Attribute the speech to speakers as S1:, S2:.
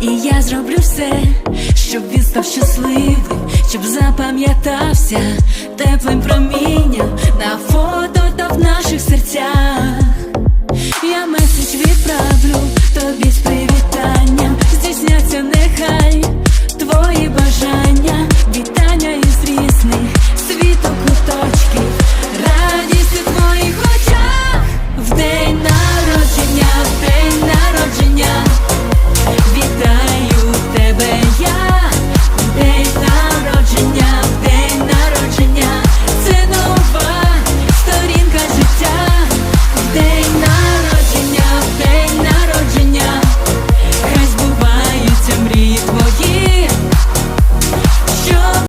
S1: І я зроблю все, щоб він став щасливим, щоб запам'ятався теплим промінням на фото та в наших серцях.